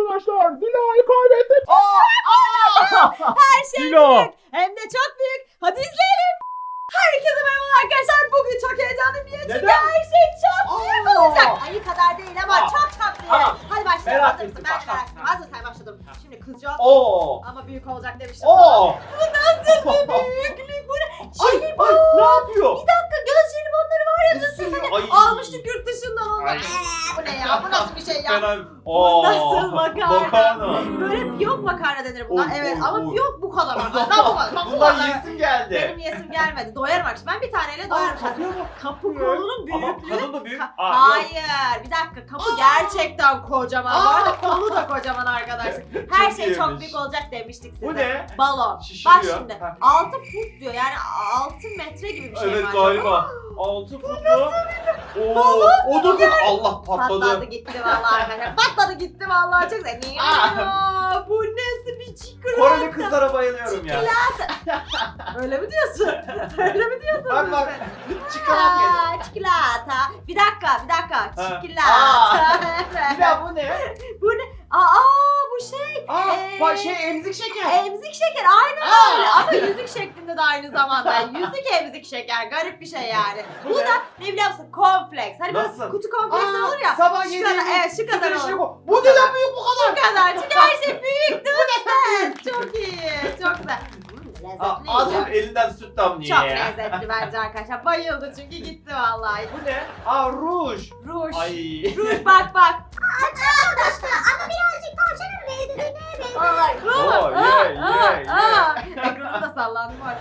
arkadaşlar. Dila'yı kaybettim. Her şey Dila. büyük. Hem de çok büyük. Hadi izleyelim. Herkese merhaba arkadaşlar. Bugün çok heyecanlıyım. Niye? Çünkü Neden? her şey çok büyük Aa. olacak. Ayı kadar değil ama Aa. çok çok büyük. Aa. Hadi başlayalım. Merak Hazır mısın? ettim. Ben Başla. Hazır sen başladım. Şimdi kızacağım. Oo. Ama büyük olacak demiştim. Oo. Bu nasıl bir büyüklük? Bu ne? Ay, Jelibon. ay, ne yapıyor? Bir dakika göz jelibonları var ya. Ay. almıştık yurt dışından onu. Ay. Ee, bu ne ya? Bu nasıl bir şey ya? Fena. Nasıl makarna? Makarna. Böyle fiyonk makarna denir buna. Oy, evet oy, ama oy. fiyonk bu kadar makarna. Ben bu kadar. Ben bu Bundan kadar. yesim geldi. Benim yesim gelmedi. Doyarım akşam. Ben bir taneyle doyarım. Kapı Kapıyor. kolunun Ama büyüklüğü. kadın da büyük. Ka- Aa, yok. Hayır. Bir dakika. Kapı gerçekten kocaman. Bu arada kolu da kocaman arkadaşlar. Her Çok şey çok iyiymiş. büyük olacak demiştik size. Bu ne? Balon. Şişiriyor. Bak şimdi. Ha. 6 fut diyor. Yani 6 metre gibi bir şey Evet acaba? galiba. Altı futlu. Oo. O da Allah Patladı patladı. gitti vallahi arkadaşlar. Patladı gitti vallahi çok güzel. Aa. Bu nasıl bir çikolata? Koreli kızlara bayılıyorum ya. Öyle mi diyorsun? Öyle mi diyorsun? Bak bak. Çıkarak yedim. Aa, çikolata. Bir dakika, bir dakika. Çikolata. Bir daha bu ne? bu ne? Aa, bu şey. Aa, Ee, bak şey emzik şeker. Emzik şeker aynen Aa. öyle ama yüzük şeklinde de aynı zamanda. Yüzük emzik şeker garip bir şey yani. Bu Bu, da ne biliyor musun? Cornflakes. Hani böyle Nasıl? kutu cornflakes olur ya. Sabah şu yediğimiz kadar, evet, şu kadar olur. koy. Bu neden büyük bu kadar? Bu kadar. Çünkü her şey büyük değil sen? Çok iyi. Çok güzel. Aa, lezzetli. Adam elinden süt damlıyor Çok ya. lezzetli bence arkadaşlar. Bayıldı çünkü gitti vallahi. Bu ne? Aa ruj. Ruj. Ay. Ruj bak bak. Ay, Oo, aa, ye, aa, ye, ye. aa. Ekranı da sallandı bak.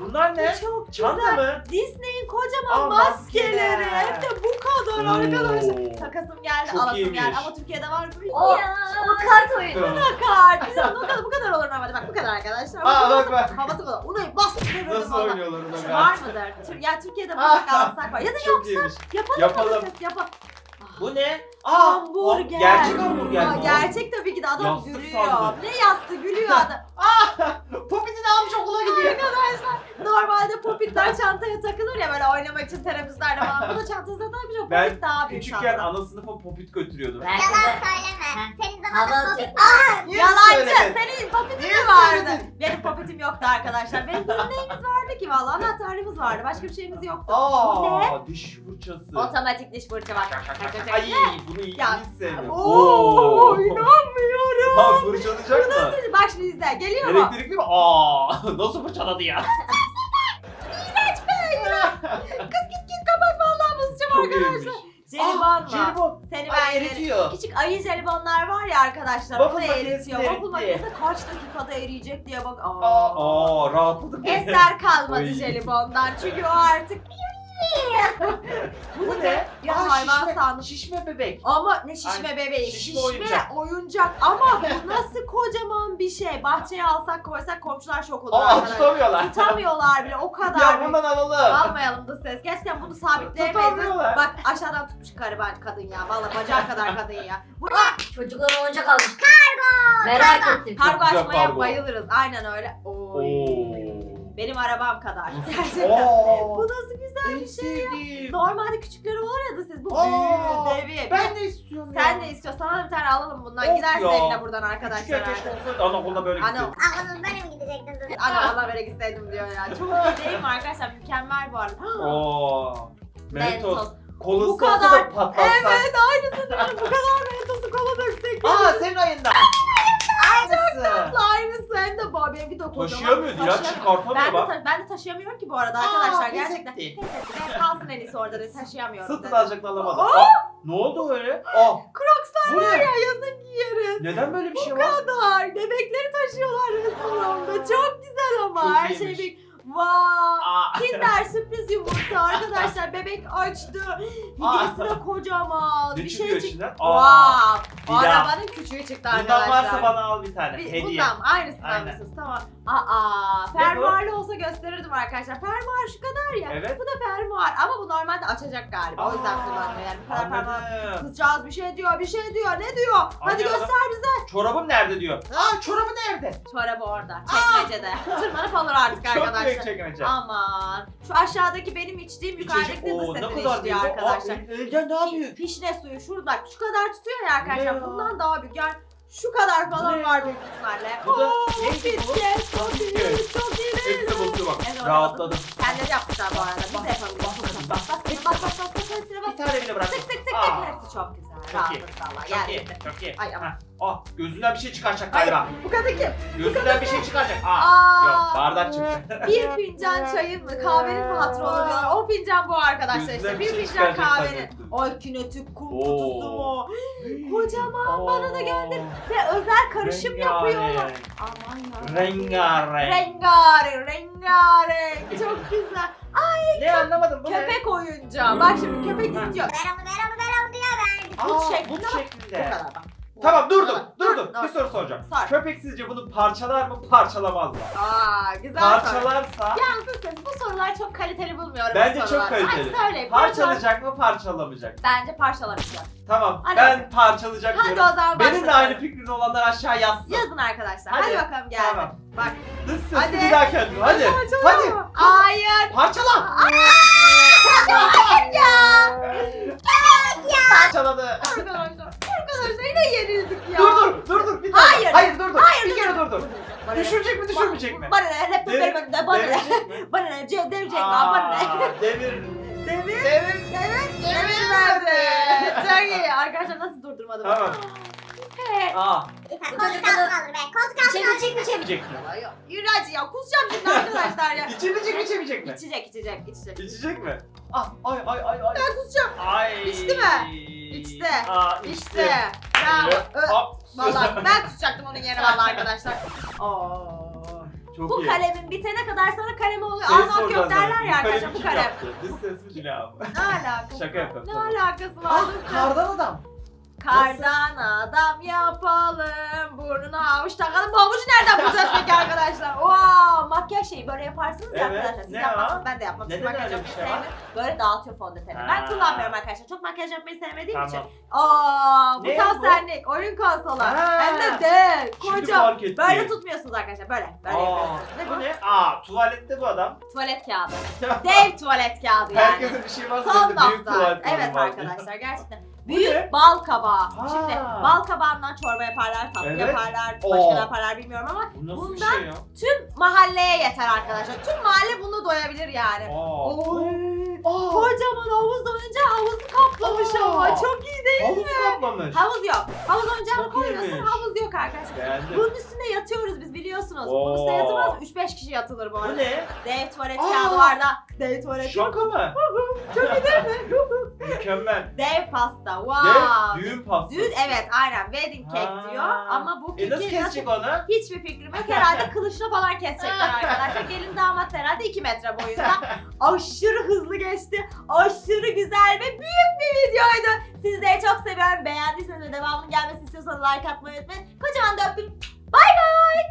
Bunlar ne? Bu çok Çanta güzel. mı? Disney'in kocaman Aa, maskeleri. maskeler. Hem de bu kadar Oo. arkadaşlar. Takasım geldi, Çok alasım iyiymiş. geldi ama Türkiye'de var mı? O, Yok. o kart oyunu. Kart. Bizim bu kadar bu kadar olur normalde. Bak bu kadar arkadaşlar. Aa, Bak, bak. Havası kadar. Onu bas. Nasıl oynuyorlar ona Var mıdır? Tür- Ya Türkiye'de Aa, mutlaka alsak var. Ya da Çok yapsak. iyiymiş. Yapalım. Yapalım. Yapalım. Yapalım. Bu ne? Aa, Hamburger. Gerçek hamburger Aa, mi o? gerçek tabii ki de adam Yastık gülüyor. sandım. Ne yastı gülüyor adam. Popitini almış okula gidiyor. Arkadaşlar normalde popitler çantaya takılır ya böyle oynamak için teneffüslerde falan. Bu da çantasına takmış o Ben popit daha büyük Küçükken çanta. ana sınıfa popit götürüyordum. Yalan söyleme. Senin hava atıyor. Niye Yalancı senin popitin Niye mi vardı? Benim popitim yoktu arkadaşlar. Benim bizim neyimiz vardı ki valla anahtarlığımız vardı. Başka bir şeyimiz yoktu. Aa, diş fırçası. Otomatik diş fırça bak. Ay, bunu iyi Ya. sevdim. Oo, inanmıyorum. Ha, fırçalayacak mı? Nasıl? Bak şimdi izle. Geliyor mu? Elektrikli mi? Aa, nasıl fırçaladı ya? Kız git git kapat vallahi bozacağım Çok arkadaşlar. iyiymiş. Jelibon mu? Jelibon. Seni Ay, ben yerim. eritiyor. Küçük ayı jelibonlar var ya arkadaşlar. Waffle Onu makinesinde eritiyor. eritti. Waffle makinesi kaç dakikada eriyecek diye bak. Aa. Aa, aa rahatladık. Eser kalmadı Oy. jelibondan çünkü o artık Bu ne? Ya Aa, hayvan şişme, sandım. Şişme bebek. ama ne şişme bebeği, şişme şişme, oyuncak. oyuncak. ama bu nasıl kocaman bir şey. Bahçeye alsak koysak komşular şok olur Aa, arkadaşlar. tutamıyorlar. Tutamıyorlar bile o kadar. Ya bundan alalım. Almayalım da ses. Gerçekten bunu sabitleyemeyiz. Tutamıyorlar. Bak aşağıdan tutmuş gariban kadın ya. Vallahi bacağı kadar kadın ya. Bu ne? Çocuklar oyuncak almış. Kargo. Merak ettim. Kargo güzel açmaya kargo. bayılırız. Aynen öyle. Oy. Oo. Benim arabam kadar. Gerçekten. Oo. Bu nasıl güzel bir şey ya. sevdiğim. Normalde küçükleri olur ya da siz bu büyüğü, devi. Ben de istiyorum Sen ya. de istiyorsan sana da bir tane alalım bundan. Of Gidersin ya. evine buradan arkadaşlar. keşke olsaydı anaokuluna böyle Ana, gitseydim. Ağzınız böyle mi gidecektiniz? ana Allah böyle gitseydim diyor ya. Çok iyi değil mi arkadaşlar? Mükemmel bu arada. Oo. Mentos. Kolası Bu olsa da kadar. patlatsan. Evet aynısını diyorum. Bu kadar mentosu kola döksek. Aa senin ayında. Aynısı. Aynısı hem de bu. Benimki de kocaman. Taşıyamıyordu ya Taşıyamıyor. çıkartamıyor Ben de, bak. ta- ben de taşıyamıyorum ki bu arada Aa, arkadaşlar gerçekten. etti. Pes etti. Ben kalsın en iyisi orada da taşıyamıyorum. Sırtını dedi. Aa! Aa, ne oldu öyle? Aa, Crocs'lar bu var ya yazın giyeriz. Neden böyle bir şey Bu var? kadar. Bebekleri taşıyorlar restoranda. Çok güzel ama Çok her şey iyiymiş. büyük. Vay. Aa. Kinder sürpriz yumurta arkadaşlar. Bebek açtı. Hediyesi de kocaman. Ne bir çıkıyor şey çıktı. Bir daha. Arabanın küçüğü çıktı Bundan arkadaşlar. varsa bana al bir tane. Bir, Hediye. bundan aynısından Aynen. mısınız? Tamam. Aa, fermuarlı olsa gösterirdim arkadaşlar. Fermuar şu kadar ya. Evet. Bu da fermuar ama bu normalde açacak galiba. o yüzden Aa, kullanmıyor yani. Bu kadar fermuar. Anladım. Kızcağız bir şey diyor, bir şey diyor. Ne diyor? Hadi göster bize. Çorabım nerede diyor. Aa çorabı nerede? Çorabı orada. Çekmecede. Tırmanıp alır artık Çok büyük çekmece. Aman. Şu aşağıdaki benim içtiğim yukarıdaki de Oo, ne kadar içtiği büyük. arkadaşlar. Aa, elden daha büyük. Pişne suyu şurada şu kadar tutuyor ya arkadaşlar. Ne ya? Bundan daha büyük. Yani Şu kadar falan ne? var büyük ihtimalle. Bu da Oo, neydi bu? Fitness, Çok iyi, çok iyi. Hepsi bak. Evet, Rahatladım. Kendileri yapmışlar bu arada. Biz de yapalım. Bas bas bas bas bas bas bas bas hepsine bas. Bir tane bile bıraktım. Tık tık tık tık. Aa. Hepsi çok güzel. Çok iyi. Valla. Çok iyi. Çok iyi. Ay, ama- Heh. Ah gözünden bir şey çıkaracak Ay, galiba. bu kadar kim? Gözünden bir şey çıkaracak. Aa. Aa. Yok bardak çıktı. Bir fincan çayın mı kahvenin mi hatırı oluyor? O fincan bu arkadaşlar işte. Gözünden Bir bir şey fincan çıkaracak kahvenin. zannettim. Ay kinetik kum Oo. kutusu mu? Kocaman Oo. bana da geldi. Ve özel karışım yapıyorlar. Aman ya. Rengarenk. Rengarenk, rengarenk. Çok güzel. Ne anlamadım bu ne? Köpek oyuncağı. Bak şimdi köpek istiyor. Ver onu ver onu ver Aa, But şeklinde but bak. Bu şeklinde. kadar bak. Tamam durdum, Dur, durdum. dur. Bir soru soracağım. Sor. Köpek sizce bunu parçalar mı, parçalamaz mı? Aa güzel soru. Parçalarsa Yalnız bu sorular çok kaliteli bulmuyorum. bu Bence çok kaliteli. Hadi söyleyin. parçalayacak mı, parçalamayacak? Bence parçalamayacak. Tamam, Hadi ben parçalayacak Hadi diyorum. zaman Benim de başlayalım. aynı fikrin olanlar aşağı yazsın. Yazın arkadaşlar. Hadi, Hadi. bakalım geldi. Tamam. Bak. Dış sesi Hadi. bir daha kendime. Hadi. Hadi. Hayır. Parçala. Hayır ya. Parçaladı. Arkadaşlar. Arkadaşlar yine yenildik ya. Dur dur, dur dur. Bir tane. Hayır. Hayır dur dur. Hayır, bir dur, kere dur. dur. Bana ne? Düşürecek mi, düşürmeyecek mi? Bana ne? Hep Devir- benim önümde. Bana ne? Devirecek mi? Bana ne? Ce- Devirecek mi? Bana ne? Aa, Devir. Devir. Devir. Devir. Devir verdi. Çok iyi. Arkadaşlar nasıl durdurmadım? Tamam. Evet. Aa, koltuk altına alır be. Koltuk altına alır. İçemeyecek mi içemeyecek? içecek mi? Yürü hadi ya. Kusacağım şimdi arkadaşlar ya. İçebilecek mi, içemeyecek mi? İçecek, içecek, içecek. İçecek mi? Ah, ay ay ay ay. Ben kusacağım. Ay. İçti mi? İçti. Aa, İşte. Bravo. Ö- Vallahi ben kusacaktım onun yerine vallahi arkadaşlar. Aa, çok Bu iyi. kalemin bitene kadar sana kalem oluyor. Şey Almak yok derler ya Bu arkadaşlar bu kalem. Dış ses mi abi? Ne alakası Şaka yapıyorum, Ne alakası var? Ah, kardan adam. Kardan adam yapalım. Burnuna avuç takalım. Bu avucu nereden bulacağız peki arkadaşlar? Wow, makyaj şeyi böyle yaparsınız ya Evet, arkadaşlar. Siz ne yapmazsınız ben de yapmam. Siz Neden makyaj öyle bir yapmayı şey var? sevmiyorum. Böyle dağıtıyor fondöteni. Ha. Ben kullanmıyorum arkadaşlar. Çok makyaj yapmayı sevmediğim için. Tamam. Aa, bu Ne tam senlik. Oyun konsolu. Ha. Hem de dev. Şimdi Koca. fark ettim. Böyle tutmuyorsunuz arkadaşlar. Böyle. Böyle Aa, yapıyorsunuz. Bu ne? Aa, tuvalette bu adam. Tuvalet kağıdı. Dev tuvalet kağıdı yani. Herkese bir şey varsa Son de büyük nokta. tuvalet Evet var. arkadaşlar gerçekten. Bu Büyük ne? bal kabağı. Ha. Şimdi bal kabağından çorba yaparlar, tatlı Evet. yaparlar, başka Oo. ne yaparlar bilmiyorum ama Bu nasıl Bundan- bir şey ya? tüm mahalleye yeter arkadaşlar. Tüm mahalle bunu doyabilir yani. Aa. Oy. Aa. Kocaman havuz oyuncağı havuzu kaplamış Aa. ama çok iyi değil Havuz mi? kaplamış. Havuz yok. Havuz oyuncağını Çok koyuyorsun iyiymiş. havuz yok arkadaşlar. Beğendim. Bunun üstünde yatıyoruz biz biliyorsunuz. Bunun üstüne Oo. yatılmaz 3-5 kişi yatılır bu Bu arada. ne? Dev tuvalet Aa. kağıdı var da. Dev tuvalet Şaka mı? Çok iyi değil mi? Mükemmel. Dev pasta. Dev Wow. düğün pastası. Düğün evet aynen wedding cake Ha. diyor ama bu E nasıl keki nasıl kesecek onu? hiçbir fikrim yok. Herhalde kılıçla falan kesecekler arkadaşlar. Gelin damat herhalde 2 metre boyunda. Aşırı hızlı geçti. Aşırı güzel ve büyük bir videoydu. Sizleri çok seviyorum. Beğendiyseniz ve devamının gelmesini istiyorsanız like atmayı unutmayın. Kocaman da öptüm. Bay bay.